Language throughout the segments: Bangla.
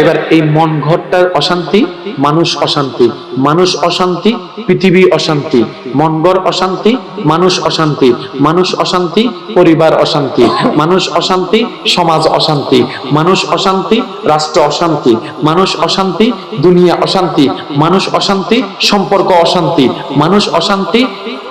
এবার এই মন ঘরটার অশান্তি, মানুষ অশান্তি। মানুষ অশান্তি, পৃথিবী অশান্তি। মন ঘর অশান্তি, মানুষ অশান্তি। মানুষ অশান্তি, পরিবার অশান্তি। মানুষ অশান্তি, সমাজ অশান্তি। মানুষ অশান্তি, রাষ্ট্র অশান্তি। মানুষ অশান্তি, দুনিয়া অশান্তি। মানুষ অশান্তি, সম্পর্ক অশান্তি। মানুষ অশান্তি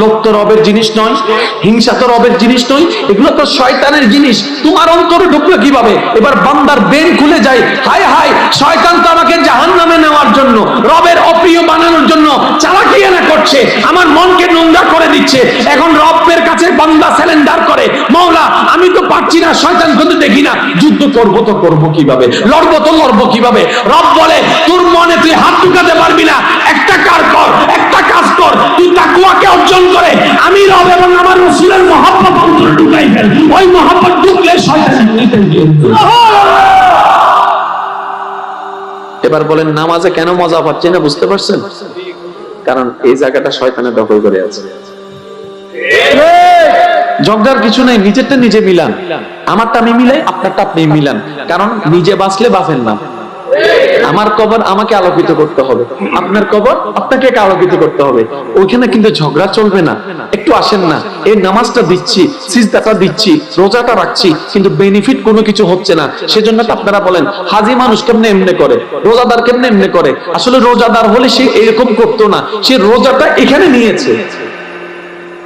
লোক তো রবের জিনিস নয়, হিংসা তো রবের জিনিস নয়, এগুলো তো শয়তানের জিনিস। তোমার অন্তরে ঢুকলো কীভাবে? এবার বান্দার বেন খুলে যায়, হায় হায়, শয়তান তো আমাকে জাহান নামে নেওয়ার জন্য, রবের অপ্রিয় বানানোর জন্য চালাকি এনে করছে, আমার মনকে নোংরা করে দিচ্ছে। এখন রবের কাছে বান্দা স্যালেন্ডার করে। মৌলা, আমি তো পারছি না, শয়তান কিন্তু দেখি না। যুদ্ধ করব তো করব কীভাবে? লড়বো তো লড়বো কীভাবে? রব বলে, তোর মনে তুই হাত ঢুকাতে পারবি না। একটা কার কর, একটা কাজ কর। তুই তাকুয়াকে অর্জন করে। আমি রব এবং আমার রসুলের মহাব্বত অন্তরে ঢুকাই ফেল। ওই মহাব্বত ঢুকলে শয়তান এবার বলেন, নামাজে কেন মজা পাচ্ছি না, বুঝতে পারছেন? কারণ এই জায়গাটা শয়তানের দখল করে আছে। ঝগড়ার কিছু নাই, নিজেরটা নিজে মিলান। আমারটা আমি মিলাই, আপনারটা আপনি মিলান। কারণ নিজে বাঁচলে বাঁচেন না। আমার কবর আমাকে আলোকিত করতে হবে। আপনার কবর আপনাকে আলোকিত করতে হবে। ওইখানে কিন্তু ঝগড়া চলবে না। একটু আসেন না। এই নামাজটা দিচ্ছি, সিজদাটা দিচ্ছি, রোজাটা রাখছি, কিন্তু বেনিফিট কোনো কিছু হচ্ছে না। সেজন্য আপনারা বলেন, হাজি মানুষ কেমনে এমনি করে? রোজাদার কেমনে এমনি করে? আসলে রোজাদার হলে সে এরকম করতো না। সে রোজাটা এখানে নিয়েছে।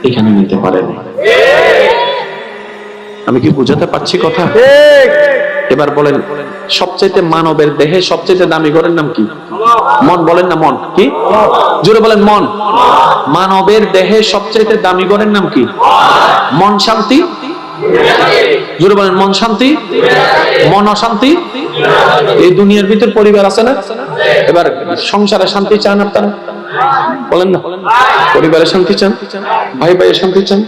এখানে নিতে পারে না আমি কি বুঝাতে পারছি কথা? এবার বলেন সবচাইতে মানবের দেহে সবচাইতে দামি ঘরের নাম কি? মন বলেন না মন। কি? জোরে বলেন মন। মানবের দেহে সবচাইতে দামি ঘরের নাম কি? মন শান্তি? জোরে বলেন মন শান্তি? মন অশান্তি? এই দুনিয়ার ভিতর পরিবার আছে না? এবার সংসারে শান্তি চান আপনারা? বলেন না। পরিবারের শান্তি চান? ভাই ভাইয়ের শান্তি চান?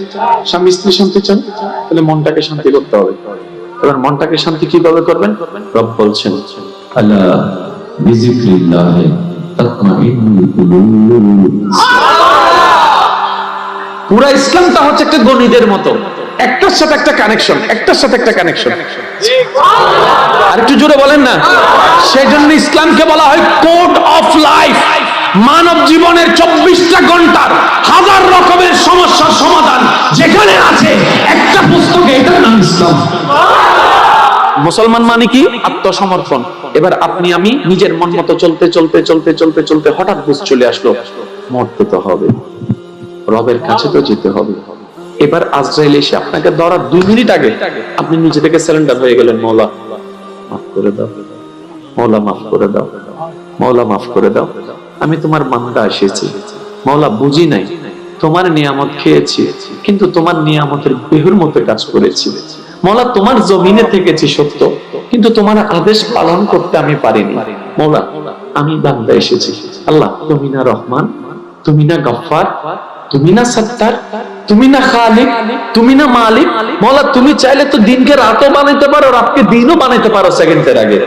স্বামী স্ত্রী শান্তি চান? তাহলে মনটাকে শান্তি করতে হবে। এবার মনটাকে শান্তি কীভাবে করবেন? রব বলছেন আল্লাহ বিজিক্রিল্লাহে পুরা ইসলামটা হচ্ছে একটা গণিতের মতো। একটার সাথে একটা কানেকশন একটার সাথে একটা কানেকশন আর একটু জোরে বলেন না? সেই জন্য ইসলামকে বলা হয় কোড অফ লাইফ মানব জীবনের চব্বিশটা ঘণ্টার হাজার রকমের সমস্যার সমাধান যেখানে আছে, একটা পুস্তকে এটার নাম ইসলাম। মুসলমান মানে কি? আত্মসমর্পণ। এবার আপনি, আমি নিজের মন মতো চলতে চলতে চলতে চলতে চলতে হঠাৎ বুঝ চলে আসলো, মরতে তো হবে। রবের কাছে তো যেতে হবে। এবার আজরাইল এসে আপনাকে ধরার দুই মিনিট আগে আপনি নিজে থেকে সিলিন্ডার হয়ে গেলেন, মৌলা। মাফ করে দাও। মৌলা, মাফ করে দাও। মৌলা, মাফ করে দাও। আমি তোমার বান্দা এসেছি। মাওলা, বুঝি নাই, তোমার নিয়ামত খেয়েছি, কিন্তু তোমার নিয়ামতের বেহুর মতো কাজ করেছি। মৌলা তোমার জমিনে থেকেছি সত্য, কিন্তু তোমার আদেশ পালন করতে আমি পারিনি। মৌলা আমি বান্দা এসেছি। আল্লাহ, তুমি না রহমান, তুমি না গফফার তুমি না সত্তার, তুমি না খালিক, তুমি না মালিক। মৌলা, তুমি চাইলে তো দিনকে রাতও বানাইতে পারো, রাতকে দিনও বানাইতে পারো সেকেন্ডের আগে।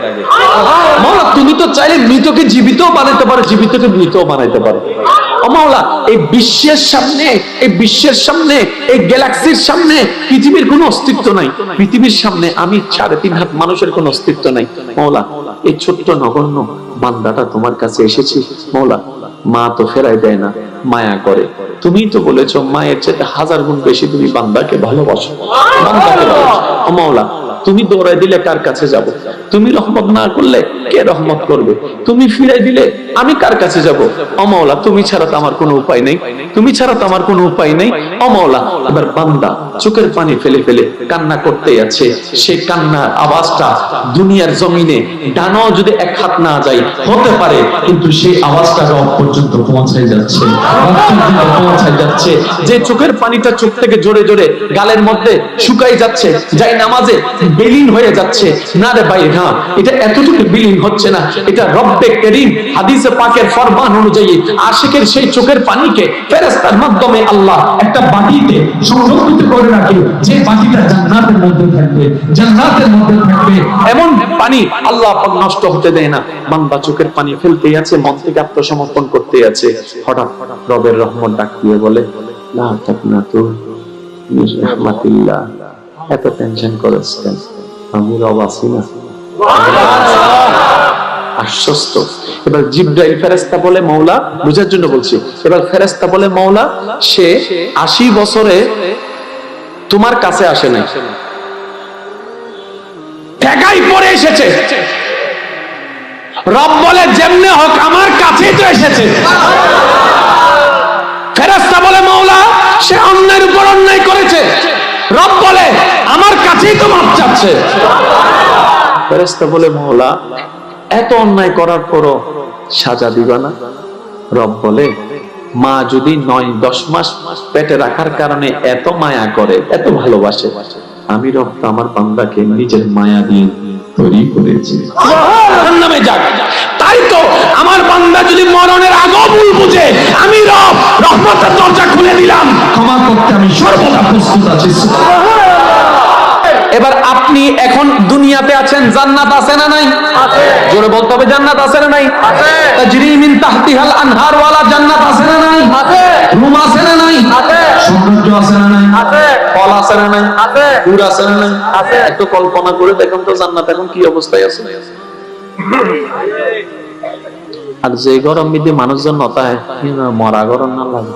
মৌলা, তুমি তো চাইলে মৃতকে জীবিতও বানাইতে পারো, জীবিতকে মৃতও বানাইতে পারো। ও মাওলা এই বিশ্বের সামনে, এই বিশ্বের সামনে, এই গ্যালাক্সির সামনে পৃথিবীর কোনো অস্তিত্ব নাই। পৃথিবীর সামনে আমি সাড়ে তিন হাত মানুষের কোনো অস্তিত্ব নাই। মৌলা, এই ছোট্ট নগণ্য বান্দাটা তোমার কাছে এসেছি। মৌলা মা তো ফেরাই দেয় না, মায়া করে। তুমি তো বলেছ, মায়ের চেয়ে হাজার গুণ বেশি তুমি বান্দাকে ভালোবাসো। বান্দাকে ভালোবাসো। মাওলা তুমি দৌড়াই দিলে কার কাছে যাব? তুমি রহমত না করলে কে রহমত করবে। তুমি ফিরাই দিলে আমি কার কাছে যাব? অমাওলা তুমি ছাড়া তো আমার কোনো উপায় নেই। তুমি ছাড়া তো আমার কোনো উপায় নেই। অমাওলা এবার বান্দা চোখের পানি ফেলে ফেলে কান্না করতে আছে। সেই কান্নার আওয়াজটা দুনিয়ার জমিনে ডানো যদি এক হাত না যায়, হতে পারে, কিন্তু সেই আওয়াজটা রব পর্যন্ত পৌঁছায় যাচ্ছে। পৌঁছায় যাচ্ছে। যে চোখের পানিটা চোখ থেকে জোরে জোরে গালের মধ্যে শুকাই যাচ্ছে, যাই নামাজে বিলীন হয়ে যাচ্ছে। না রে ভাই, না, এটা এতটুকু বিলীন হয়ে হচ্ছে না। এটা রব্বে করিম, হাদিসে পাকের ফরমান অনুযায়ী আশিকের সেই চোখের পানিকে ফেরেশতার মাধ্যমে আল্লাহ একটা বাটিতে সংরক্ষিত করে রাখে। যে বাটিটা জান্নাতের মধ্যে থাকবে, জান্নাতের মধ্যে থাকবে, এমন পানি আল্লাহ নষ্ট হতে দেয় না। বান্দা চোখের পানি ফেলতেই আছে, মন থেকে আত্মসমর্পণ করতেই আছে। হঠাৎ রবের রহমত ডাক দিয়ে বলে না থাক না তো রহমাতিল্লাহ এত টেনশন করেছ কেন আমি রব আছি না। আশ্বস্ত। এবার জিব্রাইল ফেরেস্তা বলে মৌলা বুঝার জন্য বলছি। এবার ফেরেস্তা বলে মৌলা সে আশি বছরে তোমার কাছে আসে নাই। ঠেকাই পড়ে এসেছে। রব বলে, যেমনে হোক আমার কাছেই তো এসেছে। ফেরেস্তা বলে মৌলা সে অন্যের উপর অন্যায় করেছে। রব বলে, আমার কাছেই তো মাপ চাচ্ছে। ফেরেস্তা বলে মৌলা এত অন্যায় করার পরও সাজা দিবা না? রব বলে মা যদি নয় দশ মাস পেটে রাখার কারণে এত মায়া করে এত ভালোবাসে আমি রব তো আমার বান্দাকে নিজের মায়া দিয়ে তৈরি করেছি। যাক। তাই তো আমার বান্দা যদি মরণের আগেও ভুল বুঝে আমি রব রহমতের দরজা খুলে দিলাম। ক্ষমা করতে আমি সর্বদা প্রস্তুত আছি। এবার আপনি এখন দুনিয়াতে আছেন জান্নাত আছে না নাই? আছে। জোরে বলতে হবে জান্নাত আছে না নাই? আছে। তাজরি মিন তাহতিহাল আনহার ওয়ালা জান্নাত আছে না নাই? আছে। রুম আছে না নাই? আছে। সৌন্দর্য আছে না নাই? আছে। ফল আছে না নাই? আছে। ফুল আছে না নাই? আছে। একটু কল্পনা করে দেখুন তো জান্নাত এখন কি অবস্থায় আছে। আর যে গরম মিদি মানুষজন নতায় মরা গরম না লাগে?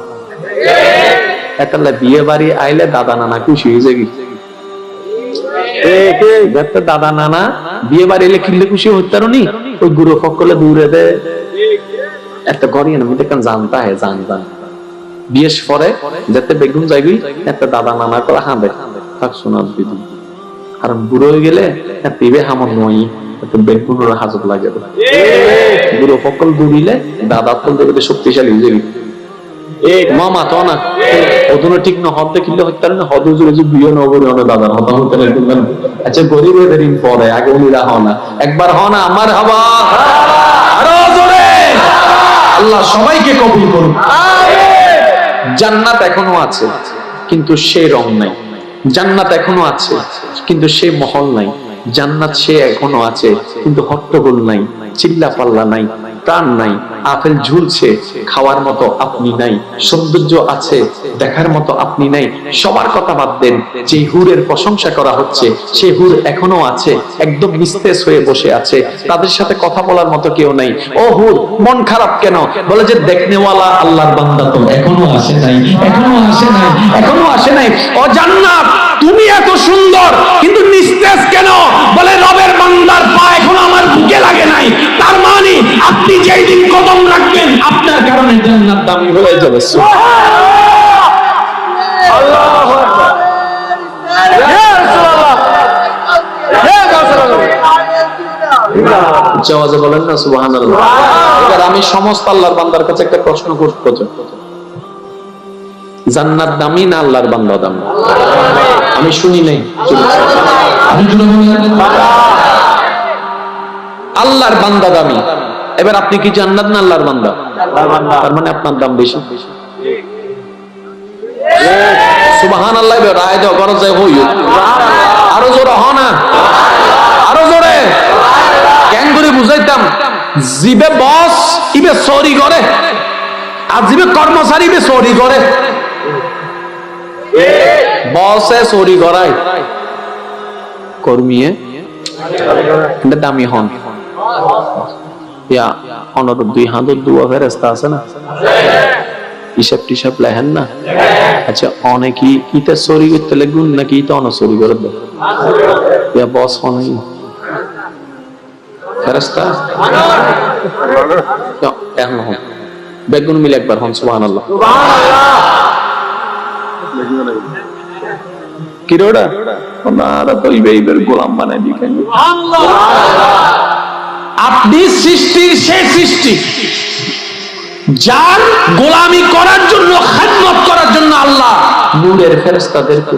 একটা বিয়ে বাড়ি আইলে দাদা নানা খুশি হয়ে যাবি। দাদা নানা বিয়ে বাড়ি এলে কিনলে খুশি হইতে নি ওই গুরু সকলে দূরে দে। একটা ঘরে না মধ্যে জানতা হে জানতা? বিয়ের পরে যাতে বেগুন যাইবি একটা দাদা নানা করে হাঁদে। থাক শোনার দিদি কারণ বুড়ো হয়ে গেলে তিবে হামর নই বেগুনের হাজত লাগে। বুড়ো সকল দূরিলে দাদা দেবে শক্তিশালী হয়ে যাবি। মামা তো না। ওদুনো ঠিক না হদ্দে কিনলে হত্যা না হদ জুড়ে যে বিয়ে নগরী অনেক দাদার হতা হতে লাগবে আচ্ছা গরিব এদের পরে আগে উনিরা হও একবার হও আমার হবা আরও জোরে। আল্লাহ সবাইকে কবুল করুন জান্নাত এখনও আছে কিন্তু সে রং নাই। জান্নাত এখনও আছে কিন্তু সে মহল নাই। জান্নাত সে এখনও আছে কিন্তু হট্টগোল নাই চিল্লা পাল্লা নাই। প্রাণ নাই, আপেল ঝুলছে, খাওয়ার মতো আপনি নাই, সৌন্দর্য আছে, দেখার মতো আপনি নাই, সবার কথা বাদ দেন যে হুরের প্রশংসা করা হচ্ছে, সে হুর এখনও আছে, একদম নিস্তেজ হয়ে বসে আছে, তাদের সাথে কথা বলার মতো কেউ নাই। ও হুর, মন খারাপ কেন? বলে যে দেখনেওয়ালা আল্লাহর বান্দা তো এখনও আসে নাই, এখনও আসে নাই, এখনও আসে নাই, ও জান্নাত! তুমি এত সুন্দর, কিন্তু নিস্তেজ কেন? বলে, রবের বান্দার পা এখনও আমার বুকে লাগে নাই। তার মানে আপনি যেই দিন কদম রাখবেন, আপনার কারণে জান্নাত দামি হয়ে যাবে। এবার আমি সমস্ত আল্লাহর বান্দার কাছে একটা প্রশ্ন করতে জান্নাত দামি না আল্লাহর বান্দা দামি? আমি শুনি নাই। আল্লাহর বান্দা দামি। এবার আপনি কি জান্নাত না আল্লাহর বান্দা? তার মানে আপনার দাম বেশি। সুবহান আল্লাহ রায় দাও করো যায় হই আরও জোরে হ না। আরও জোরে। কেন করে বুঝাইতাম জিবে বস ইবে সরি করে আর জিবে কর্মচারী ইবে সরি করে। বসে চুরি করায়। কর্মীয়ে? এটা ইয়া, অনর দুই হাতের দুয়া ফেরেস্তা আছে না? হিসাব টিসাব লেহেন না? আচ্ছা অনেকই ইতে চুরি করতে লাগুন নাকি ইতে অন চুরি করে ইয়া, বস অনেক ফেরেস্তা এখন বেগুন মিলে একবার হন সুবহান আল্লাহ কিরোড়া? ওনারা তো ইবের গোলাম বানাই দিবেন আপনি সৃষ্টির শেষ সৃষ্টি যার গোলামি করার জন্য খেদমত করার জন্য আল্লাহ নূরের ফেরেস্তাদেরকে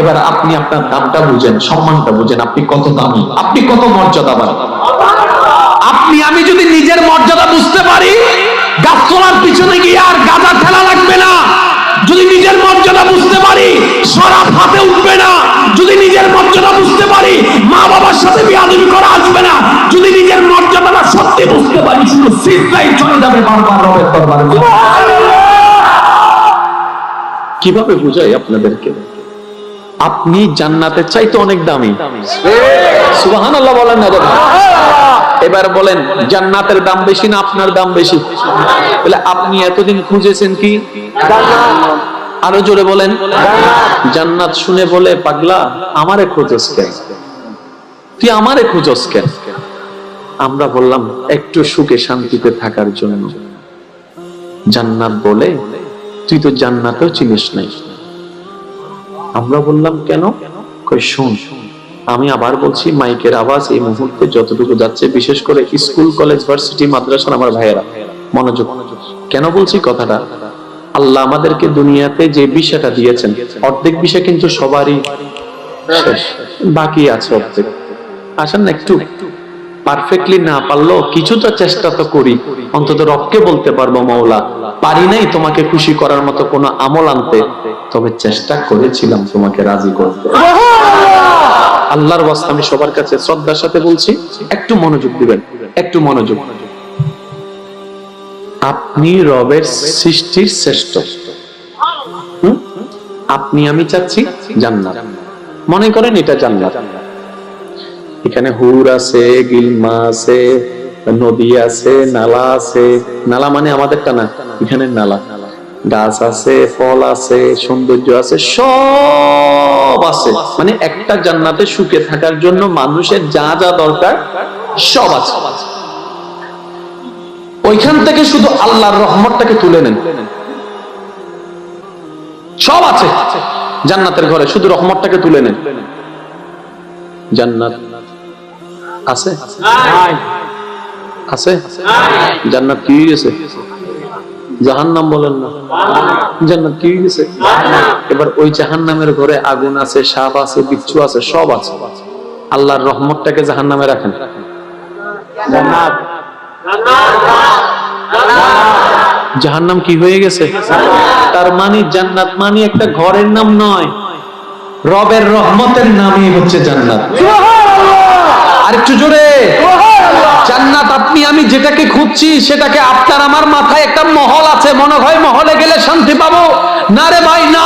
এবার আপনি আপনার দামটা বুঝেন সম্মানটা বুঝেন আপনি কত দামি আপনি কত মর্যাদাবান। আপনি আমি যদি নিজের মর্যাদা বুঝতে পারি গাছ তোলার পিছনে গিয়ে আর গাঁজা ঠেলা লাগবে না। যদি নিজের মর্যাদা বুঝতে পারি সরাব হাতে উঠবে না। যদি নিজের মর্যাদা বুঝতে পারি মা বাবার সাথে বিয়াদবি করা আসবে না। যদি নিজের মর্যাদাটা সত্যি বুঝতে পারি শুধু সিজদাই চলে যাবে বারবার রবের দরবারে। কীভাবে বুঝাই আপনাদেরকে? আপনি জান্নাতের চাইতে অনেক দামি। সুবহানাল্লাহ বলেন না এবার বলেন, জান্নাতের দাম বেশি না আপনার দাম বেশি? বলে, আপনি এতদিন খুঁজেছেন কি? আরও জোরে বলেন, জান্নাত শুনে বলে, পাগলা, আমারে খোঁজস কেন? তুই আমারে খুঁজস কেন? আমরা বললাম, একটু সুখে শান্তিতে থাকার জন্য। জান্নাত বলে, তুই তো জান্নাতেও চিনিস নাই। আমরা বললাম, কেন? কই, শোন আমি আবার বলছি, মাইকের আওয়াজ এই মুহূর্তে যতটুকু যাচ্ছে, বিশেষ করে স্কুল, কলেজ, ভার্সিটি, মাদ্রাসার আমার ভাইয়েরা। মনোযোগ। কেন বলছি কথাটা? আল্লাহ আমাদেরকে দুনিয়াতে যে বিষয়টা দিয়েছেন, অর্ধেক বিষয় কিন্তু সবারই বাকি আছে অর্ধেক। আসেন না একটু। পারফেক্টলি না পারলেও কিছুটা চেষ্টা তো করি। অন্তত রবকে বলতে পারব মৌলা পারি নাই তোমাকে খুশি করার মতো কোনো আমল আনতে। তবে চেষ্টা করেছিলাম তোমাকে রাজি করতে। আল্লাহর ওয়াস্তে আমি সবার কাছে শ্রদ্ধার সাথে বলছি, একটু মনোযোগ দিবেন, একটু মনোযোগ। আপনি রবের সৃষ্টির শ্রেষ্ঠ। আপনি আমি চাচ্ছি জান্নাত। মনে করেন এটা জান্নাত। এখানে হুর আছে, গিলমা আছে, নদী আছে, নালা আছে। নালা মানে আমাদেরটা না, এখানে নালা। গাছ আছে ফল আছে সৌন্দর্য আছে সব আছে। মানে একটা জান্নাতে সুখে থাকার জন্য মানুষের যা যা দরকার সব আছে। ওইখান থেকে শুধু আল্লাহর রহমতটাকে তুলে নেন। সব আছে। জান্নাতের ঘরে শুধু রহমতটাকে তুলে নেন। জান্নাত আছে? আছে? জান্নাত কি হয়ে জাহান নাম বলেন না। জান্নাত কি গেছে? এবার ওই জাহান নামের ঘরে আগুন আছে, সাপ আছে, বিচ্ছু আছে, সব আছে। আল্লাহর রহমতটাকে জাহান নামে রাখেন জাহান্নাম কি হয়ে গেছে? তার মানে জান্নাত মানে একটা ঘরের নাম নয়। রবের রহমতের নামই হচ্ছে জান্নাত। আরেকটু জোরে। জান্নাত আপনি আমি যেটাকে খুঁজছি সেটাকে আপনার আমার মাথায় একটা মহল আছে। মনে হয় মহলে গেলে শান্তি পাবো। না রে ভাই না।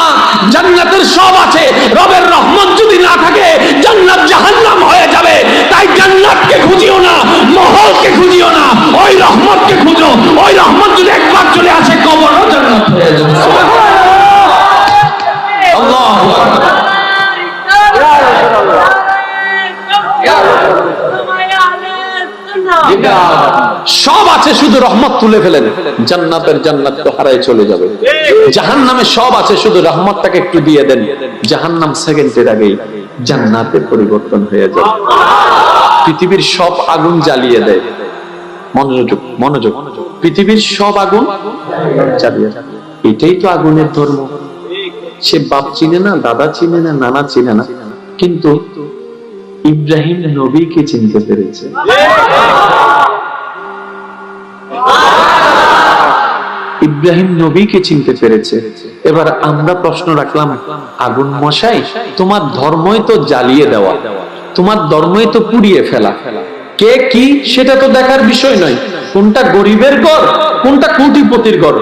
জান্নাতের সব আছে। রবের রহমত যদি না থাকে জান্নাত জাহান্নাম হয়ে যাবে। তাই জান্নাতকে খুঁজিও না মহলকে খুঁজিও না। ওই রহমতকে খুঁজো। ওই রহমত যদি একবার চলে আসে কবরও জান্নাত হয়ে যাবে। আল্লাহু আকবার। আছে শুধু রহমত তুলে ফেলেন, জান্নাতের জান্নাত তো হারাই চলে যাবে। জাহান নামে সব আছে, শুধু রহমতটাকে একটু দিয়ে দেন। জাহান নাম সেকেন্ডের আগেই জান্নাতে পরিবর্তন হয়ে যায়। পৃথিবীর সব আগুন জ্বালিয়ে দেয়। মনোযোগ মনোযোগ। পৃথিবীর সব আগুন জ্বালিয়ে এটাই তো আগুনের ধর্ম। সে বাপ চিনে না, দাদা চিনে না, নানা চিনে না। কিন্তু ইব্রাহিম নবীকে চিনতে পেরেছে। ইব্রাহিম নবীকে চিনতে পেরেছে। এবার আমরা প্রশ্ন রাখলাম, আগুন মশাই, তোমার ধর্মই তো জ্বালিয়ে দেওয়া, তোমার ধর্মই তো পুড়িয়ে ফেলা। কে কি, সেটা তো দেখার বিষয় নয়। কোনটা গরিবের ঘর, কোনটা কোটিপতির ঘর?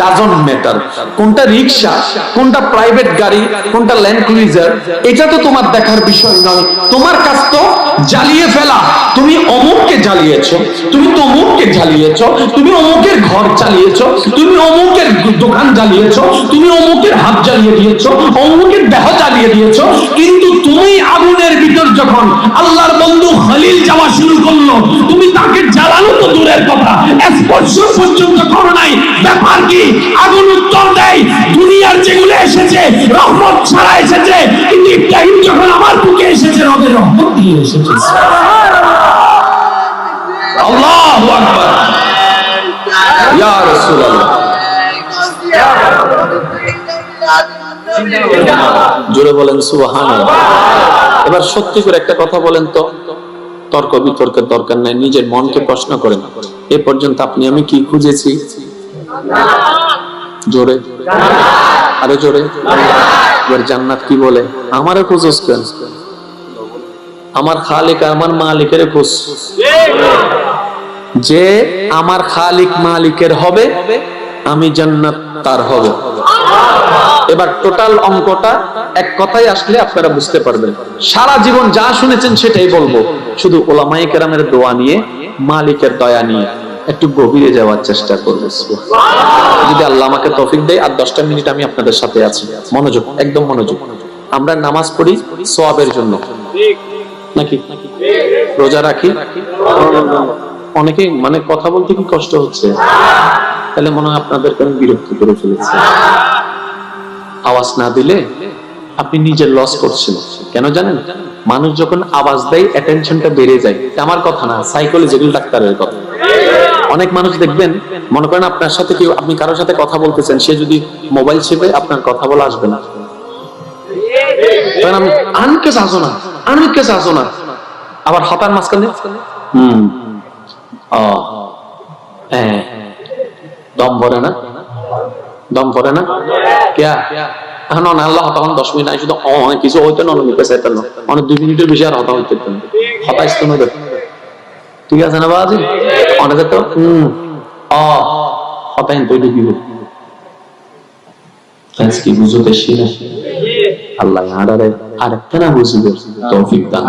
Doesn't matter. কোনটা রিক্সা, কোনটা প্রাইভেট গাড়ি, কোনটা ল্যান্ড ক্রুইজার, এটা তো তোমার দেখার বিষয় নয়। তোমার কাজ তো জ্বালিয়ে ফেলা। তুমি অমুককে জ্বালিয়েছ, তুমি তমুককে জ্বালিয়েছ, তুমি অমুকের ঘর চালিয়েছ তুমি অমুকের দোকান জ্বালিয়েছো, তুমি অমুকের হাত জ্বালিয়ে দিয়েছ, অমুকের দেহ জ্বালিয়ে দিয়েছ, কিন্তু তুমি আগুনের ভিতর যখন আল্লাহর বন্ধু খলিল যাওয়া শুরু করল, তুমি তাকে জ্বালানো তো দূরের কথা, স্পর্শ পর্যন্ত করো নাই। ব্যাপার কি? আগুন উত্তর দেয়, দুনিয়ার যেগুলো এসেছে, রহমত ছাড়া এসেছে, কিন্তু ইব্রাহিম যখন আমার বুকে এসেছে, রবের রহমত দিয়ে এসেছে। আল্লাহু আকবার ইয়া রাসূলুল্লাহ জোরে বলেন সুবহান এবার সত্যি করে একটা কথা বলেন তো। তর্ক বিতর্কের দরকার নাই, নিজের মনকে প্রশ্ন করেন। এ পর্যন্ত আপনি আমি কি খুঁজেছি? জোরে। আরও জোরে। এবার জান্নাত কি বলে? আমারও খুঁজোস কেন আমার খালিক আমার মালিকের খোঁজ। যে আমার খালিক মালিকের হবে, আমি জান্নাত তার হবে। এবার টোটাল অঙ্কটা এক কথায় আসলে আপনারা বুঝতে পারবেন। সারা জীবন যা শুনেছেন সেটাই বলব। শুধু ওলামাই কেরামের দোয়া নিয়ে, মালিকের দয়া নিয়ে একটু গভীরে যাওয়ার চেষ্টা করব। যদি আল্লাহ আমাকে তৌফিক দেয়, আর দশটা মিনিট আমি আপনাদের সাথে আছি। মনোযোগ, একদম মনোযোগ। আমরা নামাজ পড়ি সোয়াবের জন্য। নাকি? রোজা রাখি? অনেকে মানে কথা বলতে কি কষ্ট হচ্ছে? তাহলে মনে হয় আপনাদেরকে আমি বিরক্ত করে ফেলেছি? আওয়াজ না দিলে আপনি নিজের লস করছেন। কেন জানেন? মানুষ যখন আওয়াজ দেয় অ্যাটেনশনটা বেড়ে যায়। আমার কথা না সাইকোলজিক্যাল ডাক্তারের কথা। অনেক মানুষ দেখবেন, মনে করেন আপনার সাথে কেউ, আপনি কারোর সাথে কথা বলতেছেন, সে যদি মোবাইল ছেপে আপনার কথা বলা আসবে না। তখন আমি আনকে আসো না, আনকে আসো না। আবার হতার মাঝখানে? হুম। ও দম ভরে না? দম ভরে না? কেয়া? এখন আল্লাহ তখন দশ মিনিট নাই শুধু অনেক কিছু হইতো না, অনেক পেশা না। অনেক দুই মিনিটের বেশি আর হতা হইতে না। হতা ইস্তো না ঠিক আছে না বাজি অনেকে অ। হতাইন তো ঢুকিব আজকে বুঝো বেশি আল্লাহ আর আরেকটা না বুঝবে তৌফিক দান।